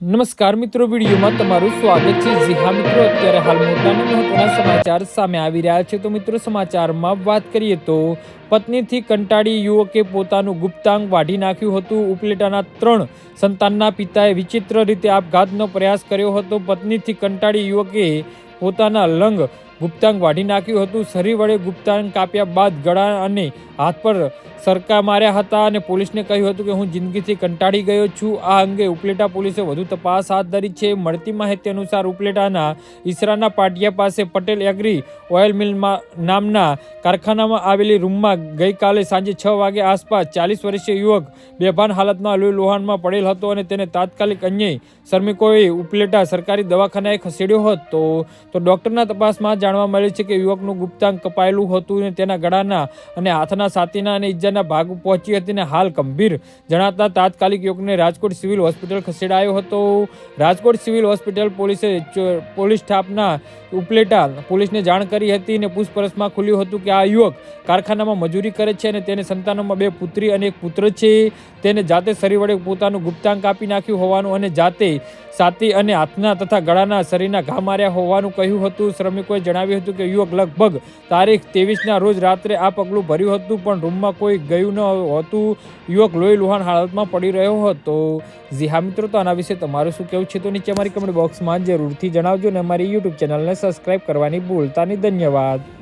નમસ્કાર મિત્રો, વિડીયોમાં તમારું સ્વાગત છે. જી હા મિત્રો, અત્યારે હાલ મોટાના મહત્વના સમાચાર સામે આવી રહ્યા છે. તો મિત્રો, સમાચારમાં વાત કરીએ તો, પત્નીથી કંટાળી યુવકે પોતાનું ગુપ્તાંગ વાઢી નાખ્યું હતું. ઉપલેટાના ત્રણ સંતાનના પિતાએ વિચિત્ર રીતે આપઘાતનો પ્રયાસ કર્યો હતો. પત્નીથી કંટાળી યુવકે પોતાના લંગ ગુપ્તાંગ વાઢી નાખ્યું હતું. શરીર વડે ગુપ્તાંગ કાપ્યા બાદ ગળા અને હાથ પર સરકા માર્યા હતા અને પોલીસને કહ્યું હતું કે હું જિંદગીથી કંટાળી ગયો છું. આ અંગે ઉપલેટા પોલીસે વધુ તપાસ હાથ ધરી છે. મળતી માહિતી અનુસાર ઉપલેટાના ઈસરાના પાટિયા પાસે પટેલ એગ્રી ઓઇલ મિલમાં નામના કારખાનામાં આવેલી રૂમમાં ગઈકાલે સાંજે છ વાગે આસપાસ ચાલીસ વર્ષીય યુવક બેભાન હાલતમાં લોહી લોહાનમાં પડેલ હતો અને તેને તાત્કાલિક અન્ય શ્રમિકોએ ઉપલેટા સરકારી દવાખાનાએ ખસેડ્યો હતો. તો ડોક્ટરના તપાસમાં જાણવા મળે છે કે યુવકનું ગુપ્તાંગ કપાયેલું હતું અને તેના ગળાના અને હાથના છાતીના અને ઈજાના ભાગ પહોંચી હતી અને હાલ ગંભીર. જણાતા તાત્કાલિક યુવકને રાજકોટ સિવિલ હોસ્પિટલ ખસેડાયો હતો. રાજકોટ સિવિલ હોસ્પિટલ પોલીસે પોલીસ સ્ટાફના ઉપલેટા પોલીસને જાણ કરી હતી અને પૂછપરછમાં ખુલ્યું હતું કે આ યુવક કારખાનામાં મજૂરી કરે છે અને તેને સંતાનોમાં બે પુત્રી અને એક પુત્ર છે. તેને જાતે શરીર વડે પોતાનું ગુપ્તાંગ કાપી નાખ્યું હોવાનું અને જાતે સાથી અને હાથના તથા ગળાના શરીરના ઘા માર્યા હોવાનું કહ્યું હતું. શ્રમિકોએ જણાવ્યું હતું કે, યુવક લગભગ તારીખ ત્રેવીસના રોજ રાત્રે આ પગલું ભર્યું હતું, પણ રૂમમાં કોઈ ગયું ન હતું. યુવક લોહી લુહાણ હાલતમાં પડી રહ્યો હતો. જી હા મિત્રો, તો આના વિશે તમારું શું કહેવું છે? તો નીચે અમારી કમેન્ટ બોક્સમાં જરૂરથી જણાવજો અને અમારી યુટ્યુબ ચેનલને સબસ્ક્રાઇબ કરવાની ભૂલતા નહીં ધન્યવાદ.